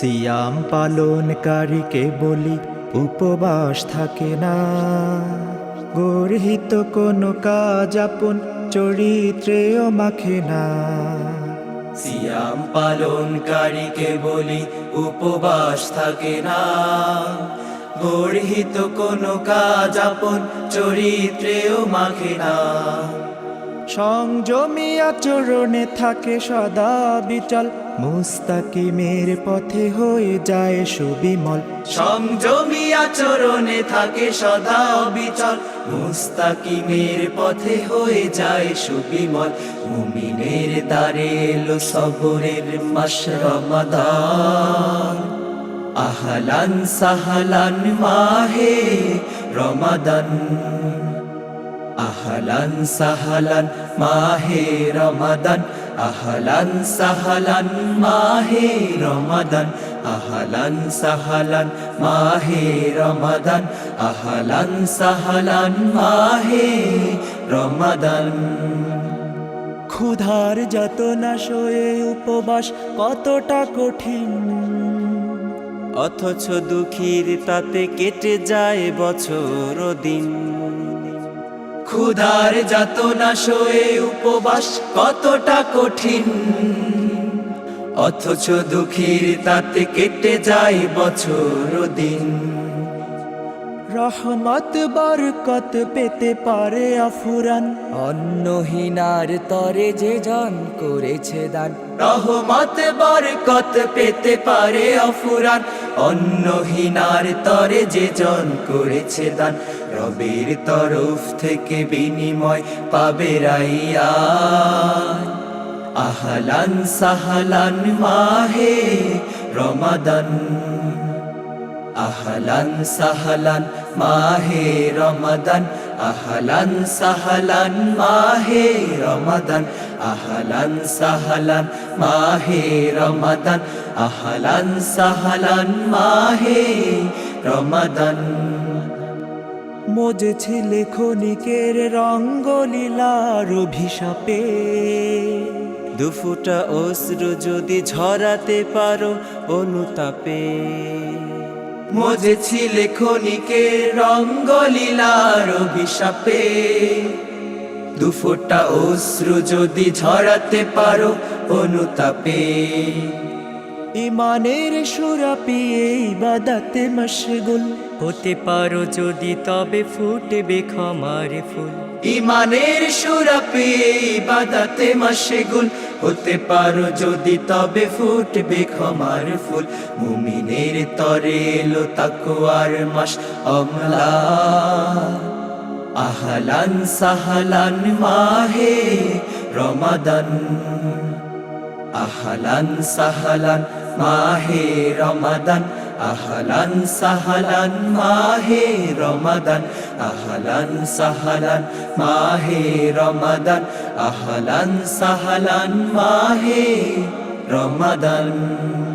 সিয়াম পালনকারীকে বলি, উপবাস থাকে না। গর্হিত কোনো কাজ আপন, চরিত্রেও মাখে না। সিয়াম পালনকারীকে বলি, উপবাস থাকে না। গর্হিত কোনো কাজ আপন, চরিত্রেও মাখে না। সংযমী আচরণে থাকে সদা বিচল। মুস্তাকিমের পথে হয়ে যায় সুবিমল। সংযমী আচরণে থাকে সদা অবিচল মুস্তাকিমের পথে হয়ে যায় সুবিমল। মুমিনের দ্বারে এলো সবরের মাস রমাদান। আহলান সাহলান মাহে রমাদান। আহলান সাহলান, মাহে রমাদান। আহলান, সাহলান, মাহে রমাদান। আহলান, সাহলান, মাহে রমাদান। আহলান, সাহলান, মাহে রমাদান। ক্ষুধার যাতনা সয়ে উপবাস কতটা কঠিন। অথচ দুঃখীর তাতে কেটে যায় বছর দিন। ক্ষুধার যাতনা সয়ে উপবাস কতটা কঠিন। অথচ দুঃখীর তাতে কেটে যায় বছর দিন। রহমত বরকত পেতে পারে আফুরান। অন্নহীনার তরে যে জন করেছে দান। রহমত বরকত পেতে পারে অফুরান অন্নহীনার তরে যে জন করেছে দান। রবির তরফ থেকে বিনিময় পাবে রাইয়া। আহলান সাহলান মাহে রমাদান। আহলান সাহলান মাহে রমাদান আহলান সাহলান মাহে রমাদান আহলান সাহলান মাহে রমাদান আহলান সাহলান মাহে রমাদান। মজেছিলে ক্ষণিকের রঙ্গলীলার অভিশাপে দুফুটা অশ্রু যদি ঝরাতে পারো অনুতাপে। মজেছিলে খনিকে রঙ্গলীলার অভিশাপে। দুফোটা অশ্রু যদি ঝরাতে পারো অনুতাপে। ইমানের সুরা পিয়ে বাদাতে মশগুল। হতে পারো যদি তবে ফুটবে ক্ষমার ফুল। ইমানের সুরাপে বাদাতে মাসেগুল হতে পারো যদি তবে ফুটবে ক্ষমার ফুল। মুমিনের তরে এলো তাকুয়ার মাস অমলা। আহলান সাহলান মাহে রমাদান। আহলান সাহলান মাহে রমাদান আহলান সাহালান মাহে রমাদান আহলান সাহালান মাহে রমাদান আহলান সাহালান মাহে রমাদান।